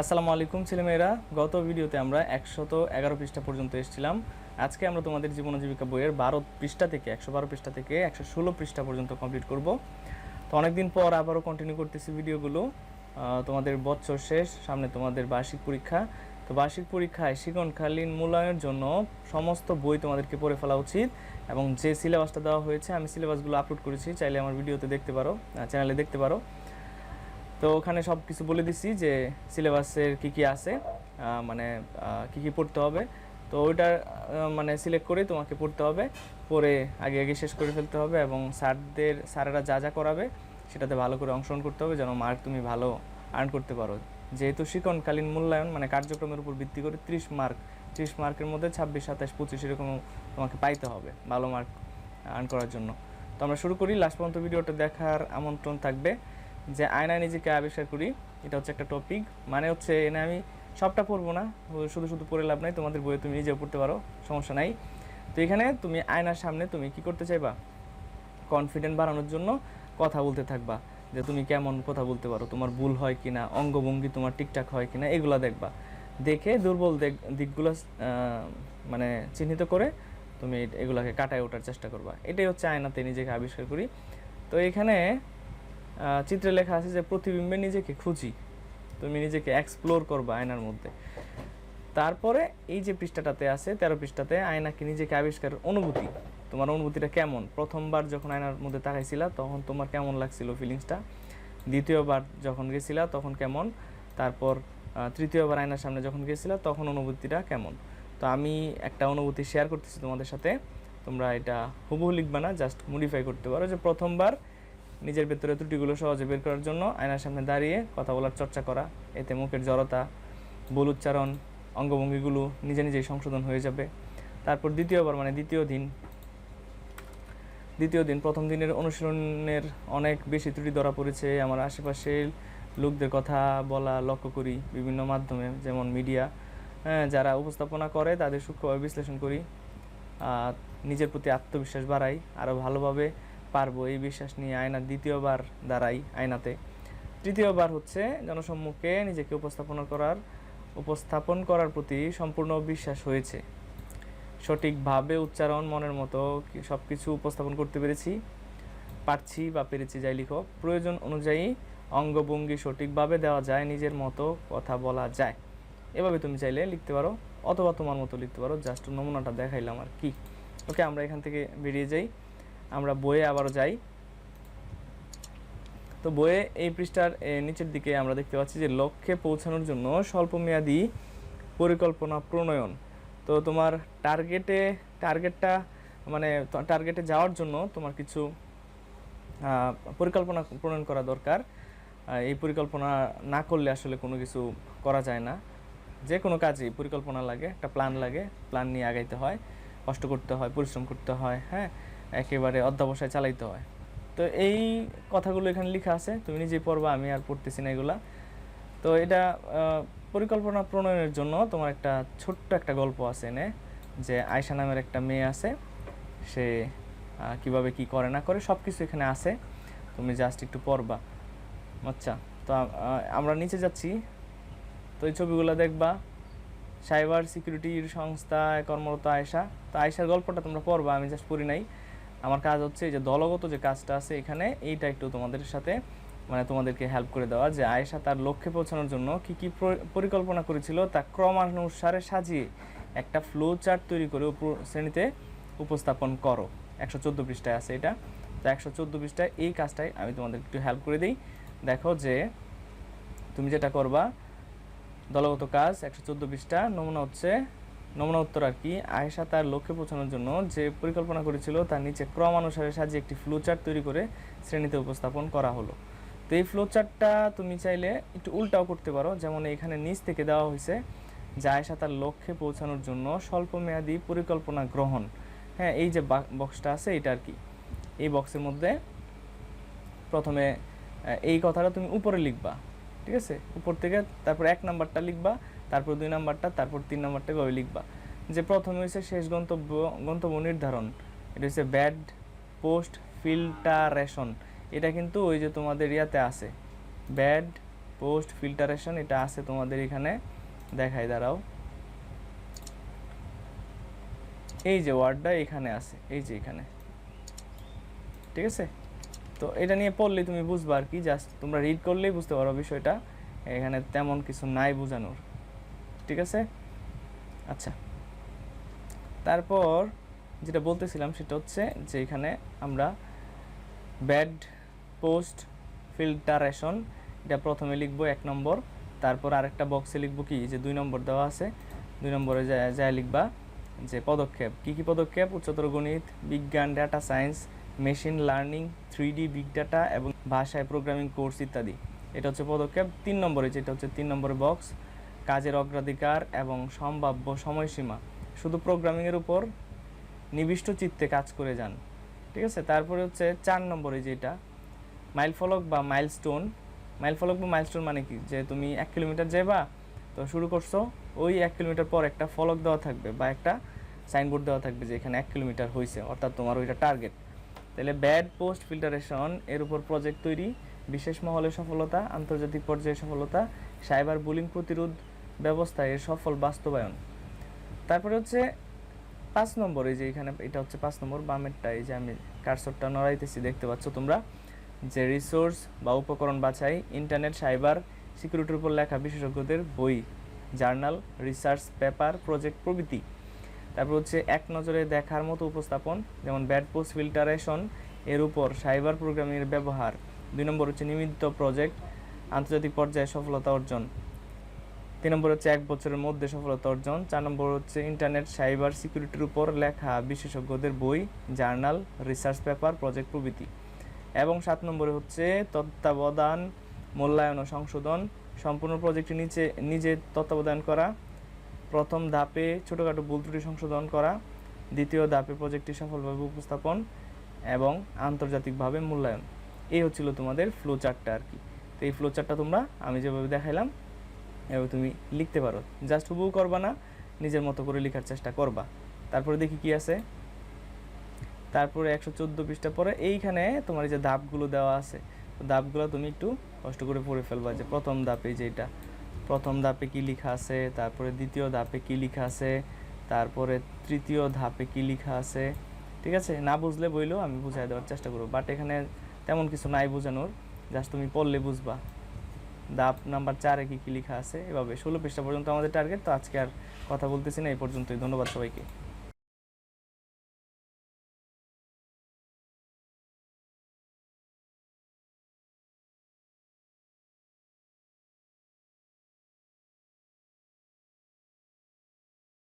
আসসালামু আলাইকুম ছেলেমেয়েরা। গত ভিডিওতে আমরা একশত এগারো পৃষ্ঠা পর্যন্ত এসেছিলাম। আজকে আমরা তোমাদের জীবন জীবিকা বইয়ের বারো পৃষ্ঠা থেকে, একশো বারো পৃষ্ঠা থেকে একশো ষোলো পৃষ্ঠা পর্যন্ত কমপ্লিট করব। তো অনেকদিন পর আবারও কন্টিনিউ করতেছি ভিডিওগুলো। তোমাদের বছর শেষ, সামনে তোমাদের বার্ষিক পরীক্ষা। তো বার্ষিক পরীক্ষায় শিক্ষণকালীন মূল্যায়নের জন্য সমস্ত বই তোমাদেরকে পড়ে ফেলা উচিত এবং যে সিলেবাসটা দেওয়া হয়েছে, আমি সিলেবাসগুলো আপলোড করেছি। চাইলে আমার ভিডিওতে দেখতে পারো চ্যানেলে দেখতে পারো। তো ওখানে সব কিছু বলে দিছি যে সিলেবাসের কি কি আছে মানে কি কি পড়তে হবে। তো ওইটা মানে সিলেক্ট করে তোমাকে পড়তে হবে। পরে আগে আগে শেষ করে ফেলতে হবে এবং স্যারদের, স্যারেরা যা যা করাবে সেটাতে ভালো করে অংশগ্রহণ করতে হবে যেন মার্ক তুমি ভালো আর্ন করতে পারো। যেহেতু শিক্ষণকালীন মূল্যায়ন মানে কার্যক্রমের উপর ভিত্তি করে ত্রিশ মার্ক ত্রিশ মার্কের মধ্যে ছাব্বিশ, সাতাশ, পঁচিশ এরকম তোমাকে পাইতে হবে ভালো মার্ক আর্ন করার জন্য। তো আমরা শুরু করি লাস্ট পর্যন্ত ভিডিওটা দেখার আমন্ত্রণ থাকবে। যে আয়নায় নিজেকে আবিষ্কার করি, এটা হচ্ছে একটা টপিক মানে হচ্ছে এনে আমি সবটা পড়ব না, শুধু শুধু পড়ে লাভ নাই, তোমাদের বইয়ে তুমি নিজেও পড়তে পারো, সমস্যা নাই। তো এখানে তুমি আয়নার সামনে তুমি কি করতে চাইবা? কনফিডেন্ট বাড়ানোর জন্য কথা বলতে থাকবা, যে তুমি কেমন কথা বলতে পারো, তোমার ভুল হয় কি না অঙ্গভঙ্গি তোমার ঠিকঠাক হয় কিনা, এগুলো দেখবা। দেখে দুর্বল দিক- দিকগুলো মানে চিহ্নিত করে তুমি এগুলোকে কাটায় ওঠার চেষ্টা করবা। এটাই হচ্ছে আয়নাতে নিজেকে আবিষ্কার করি। তো এখানে চিত্রে লেখা আছে যে প্রতিবিম্বে নিজেকে খুঁজি। তুমি নিজেকে এক্সপ্লোর করবা আয়নার মধ্যে। তারপরে এই যে পৃষ্ঠাটাতে আছে, তেরো পৃষ্ঠাতে, আয়নাকে নিজেকে আবিষ্কারের অনুভূতি। তোমার অনুভূতিটা কেমন? প্রথমবার যখন আয়নার মধ্যে তাকাইছিলা, তখন তোমার কেমন লাগছিল ফিলিংসটা দ্বিতীয়বার যখন গেছিলা, তখন কেমন? তারপর তৃতীয়বার আয়নার সামনে যখন গেছিলা, তখন অনুভূতিটা কেমন? তো আমি একটা অনুভূতি শেয়ার করতেছি তোমাদের সাথে। তোমরা এটা হুবহু লিখবে না জাস্ট মডিফাই করতে পারো যে প্রথমবার নিজের ভেতরে ত্রুটিগুলো সহজে বের করার জন্য আয়নার সামনে দাঁড়িয়ে কথা বলার চর্চা করা, এতে মুখের জড়তা বল উচ্চারণ, অঙ্গভঙ্গিগুলো নিজে নিজেই সংশোধন হয়ে যাবে। তারপর দ্বিতীয়বার মানে দ্বিতীয় দিন। দ্বিতীয় দিন, প্রথম দিনের অনুশীলনের অনেক বেশি ত্রুটি ধরা পড়েছে। আমার আশেপাশের লোকদের কথা বলা লক্ষ্য করি, বিভিন্ন মাধ্যমে, যেমন মিডিয়া। হ্যাঁ যারা উপস্থাপনা করে, তাদের সূক্ষ্মভাবে বিশ্লেষণ করি। নিজের প্রতি আত্মবিশ্বাস বাড়াই আরও ভালোভাবে পারব এই বিশ্বাস নিয়ে আয়নার দ্বিতীয়বার দাঁড়াই আয়নাতে। তৃতীয়বার হচ্ছে জনসম্মুখে নিজেকে উপস্থাপনা করার, উপস্থাপন করার প্রতি সম্পূর্ণ বিশ্বাস হয়েছে। সঠিকভাবে উচ্চারণ, মনের মতো সব কিছু উপস্থাপন করতে পেরেছি, পারছি বা পেরেছি, যাই লিখো। প্রয়োজন অনুযায়ী অঙ্গভঙ্গি সঠিকভাবে দেওয়া যায়, নিজের মতো কথা বলা যায়। এভাবে তুমি চাইলে লিখতে পারো, অথবা তোমার মতো লিখতে পারো। জাস্ট নমুনাটা দেখাইলাম আর কি। ওকে, আমরা এখান থেকে বেরিয়ে যাই। আমরা বইয়ে আবারও যাই। তো বইয়ে এই পৃষ্ঠার নিচের দিকে আমরা দেখতে পাচ্ছি যে লক্ষ্যে পৌঁছানোর জন্য স্বল্পমেয়াদী পরিকল্পনা প্রণয়ন। তো তোমার টার্গেটে, টার্গেটটা মানে টার্গেটে যাওয়ার জন্য তোমার কিছু পরিকল্পনা প্রণয়ন করা দরকার। এই পরিকল্পনা না করলে আসলে কোনো কিছু করা যায় না। যে কোনো কাজেই, পরিকল্পনা লাগে, একটা প্ল্যান লাগে, প্ল্যান নিয়ে আগাইতে হয়, কষ্ট করতে হয়, পরিশ্রম করতে হয় হ্যাঁ? একেবারে অধ্যাবসায় চালাইতে হয়। তো এই কথাগুলো এখানে লেখা আছে, তুমি নিজেই পড়বা, আমি আর পড়তেছি না এগুলা। তো এটা পরিকল্পনা প্রণয়নের জন্য তোমার একটা ছোট্ট একটা গল্প আছে এনে, যে আয়শা নামের একটা মেয়ে আছে, সে কীভাবে কি করে না করে সব কিছু এখানে আছে, তুমি জাস্ট একটু পড়বা। আচ্ছা তো আমরা নিচে যাচ্ছি, তো এই ছবিগুলো দেখবা, সাইবার সিকিউরিটির সংস্থায় কর্মরত আয়সা তো আয়সার গল্পটা তোমরা পড়বা, আমি জাস্ট পড়ি নাই। আমার কাজ হচ্ছে যে দলগত যে কাজটা আছে এখানে, এইটা একটু তোমাদের সাথে মানে তোমাদেরকে হেল্প করে দেওয়া যে আয়েশা তার লক্ষ্যে পৌঁছানোর জন্য কি কি পরিকল্পনা করেছিল তা ক্রমানুসারে সাজিয়ে একটা ফ্লো চার্ট তৈরি করে শ্রেণীতে উপস্থাপন করো। একশো চোদ্দ পৃষ্ঠায় আছে এটা। তো একশো চোদ্দ পৃষ্ঠায় এই কাজটাই আমি তোমাদের একটু হেল্প করে দিই। দেখো যে তুমি যেটা করবা, দলগত কাজ একশো চোদ্দ পৃষ্ঠা, নমুনা হচ্ছে নমুনা উত্তর আর কি, আয়েশা তার লক্ষ্যে পৌঁছানোর জন্য যে পরিকল্পনা করেছিল তার নিচে ক্রমানুসারে সাজিয়ে একটি ফ্লো চার্ট তৈরি করে শ্রেণীতে উপস্থাপন করা হলো। তো এই ফ্লো চার্টটা তুমি চাইলে একটু উল্টাও করতে পারো, যেমন এখানে নিচ থেকে দেওয়া হয়েছে যে আয়েশা তার লক্ষ্যে পৌঁছানোর জন্য স্বল্পমেয়াদী পরিকল্পনা গ্রহণ। হ্যাঁ এই যে বক্সটা আছে এটা আর কি। এই বক্সের মধ্যে প্রথমে এই কথাটা তুমি উপরে লিখবা, ঠিক আছে? উপর থেকে তারপর এক নাম্বারটা লিখবা তারপর দুই নাম্বারটা, তারপর তিন নাম্বারটা এভাবে লিখবা। যে প্রথমে হয়েছে শেষ গন্তব্য গন্তব্য নির্ধারণ। এটা হচ্ছে ব্যাড পোস্ট ফিল্টারেশন। এটা কিন্তু ওই যে তোমাদের ইয়াতে আছে। ব্যাড পোস্ট ফিল্টারেশন, এটা আছে তোমাদের এখানে। দেখাই, দাঁড়াও। এই যে ওয়ার্ডটা এখানে আছে, এই যে এখানে। ঠিক আছে? তো এটা নিয়ে পড়লে তুমি বুঝবা আর কি, জাস্ট তোমরা রিড করলেই বুঝতে পারো বিষয়টা। এখানে তেমন কিছু নাই বোঝানোর। ঠিক আছে? আচ্ছা। তারপর যেটা বলতেছিলাম সেটা হচ্ছে যে এখানে আমরা ব্যাড পোস্ট ফিল্টারেশন এটা প্রথমে লিখব এক নম্বর, তারপর আরেকটা বক্সে লিখব কি? যে দুই নম্বর দেওয়া আছে। দুই নম্বরে যায় লিখবা যে পদক্ষেপ। কি কি পদক্ষেপ? উচ্চতর গণিত, বিজ্ঞান data science machine learning three big data এবং ভাষায় প্রোগ্রামিং কোর্স ইত্যাদি। এটা হচ্ছে পদক্ষেপ। তিন নম্বরে যেটা হচ্ছে তিন নম্বরে বক্স কাজের অগ্রাধিকার এবং সম্ভাব্য সময়সীমা। শুধু প্রোগ্রামিংয়ের উপর নিবিষ্ট চিত্তে কাজ করে যান। ঠিক আছে? তারপরে হচ্ছে চার নম্বরে যেটা মাইল ফলক বা মাইলস্টোন মাইল ফলক বা মাইলস্টোন মানে কি? যে তুমি এক কিলোমিটার যাইবা, তো শুরু করছ, ওই এক কিলোমিটার পর একটা ফলক দেওয়া থাকবে বা একটা সাইনবোর্ড দেওয়া থাকবে যে এখানে এক কিলোমিটার হয়েছে অর্থাৎ তোমার ওইটা টার্গেট তাহলে ব্যাড পোস্ট ফিল্টারেশন এর উপর প্রজেক্ট তৈরি, বিশেষ মহলে সফলতা, আন্তর্জাতিক পর্যায়ে সফলতা সাইবার বুলিং প্রতিরোধ ব্যবস্থা এর সফল বাস্তবায়ন। তারপরে হচ্ছে পাঁচ নম্বর, এই যে এখানে এটা হচ্ছে পাঁচ নম্বর বামেরটা, এই যে আমি কারসরটা নড়াইতেছি, দেখতে পাচ্ছ তোমরা? যে রিসোর্স বা উপকরণ বাছাই ইন্টারনেট সাইবার সিকিউরিটির উপর লেখা বিশেষজ্ঞদের বই জার্নাল রিসার্চ পেপার প্রজেক্ট প্রভৃতি। তারপর হচ্ছে এক নজরে দেখার মতো উপস্থাপন, যেমন ব্যাড পোস্ট ফিল্টারেশন এর উপর সাইবার প্রোগ্রামিংয়ের ব্যবহার। দুই নম্বর হচ্ছে নিমিত্ত প্রজেক্ট আন্তর্জাতিক পর্যায়ে সফলতা অর্জন। তিন নম্বর হচ্ছে এক বছরের মধ্যে সফলতা অর্জন, চার নম্বর হচ্ছে ইন্টারনেট সাইবার সিকিউরিটির উপর লেখা বিশেষজ্ঞদের বই জার্নাল রিসার্চ পেপার প্রজেক্ট প্রভৃতি। এবং সাত নম্বরে হচ্ছে তত্ত্বাবধান, মূল্যায়ন ও সংশোধন, সম্পূর্ণ প্রজেক্টটি নিচে, নিজে তত্ত্বাবধান করা, প্রথম ধাপে ছোটোখাটো ভুল ত্রুটি সংশোধন করা, দ্বিতীয় ধাপে প্রজেক্টটি সফলভাবে উপস্থাপন এবং আন্তর্জাতিকভাবে মূল্যায়ন। এই হচ্ছিল তোমাদের ফ্লো চার্টটা আর কি। তো এই ফ্লো চার্টটা তোমরা আমি যেভাবে দেখাইলাম এভাবে তুমি লিখতে পারো। জাস্ট হুবহু করবা না, নিজের মতো করে লেখার চেষ্টা করবা। তারপরে দেখি কি আছে। তারপরে একশো চোদ্দ পৃষ্ঠা পরে এইখানে তোমার এই যে ধাপগুলো দেওয়া আছে, ধাপগুলো তুমি একটু কষ্ট করে পড়ে ফেলবা যে প্রথম ধাপে যেটা। প্রথম ধাপে কি লেখা আছে, তারপরে দ্বিতীয় ধাপে কি লেখা আছে, তারপরে তৃতীয় ধাপে কি লেখা আছে, ঠিক আছে? না বুঝলে বইলেও আমি বুঝাই দেওয়ার চেষ্টা করব। বাট এখানে তেমন কিছু নাই বোঝানোর, জাস্ট তুমি পড়লে বুঝবা। ধাপ নাম্বার চারে কী কী লিখা আছে? এভাবে ষোলো পৃষ্ঠা পর্যন্ত আমাদের টার্গেট তো আজকে আর কথা বলতেছি না, এই পর্যন্তই। ধন্যবাদ সবাইকে।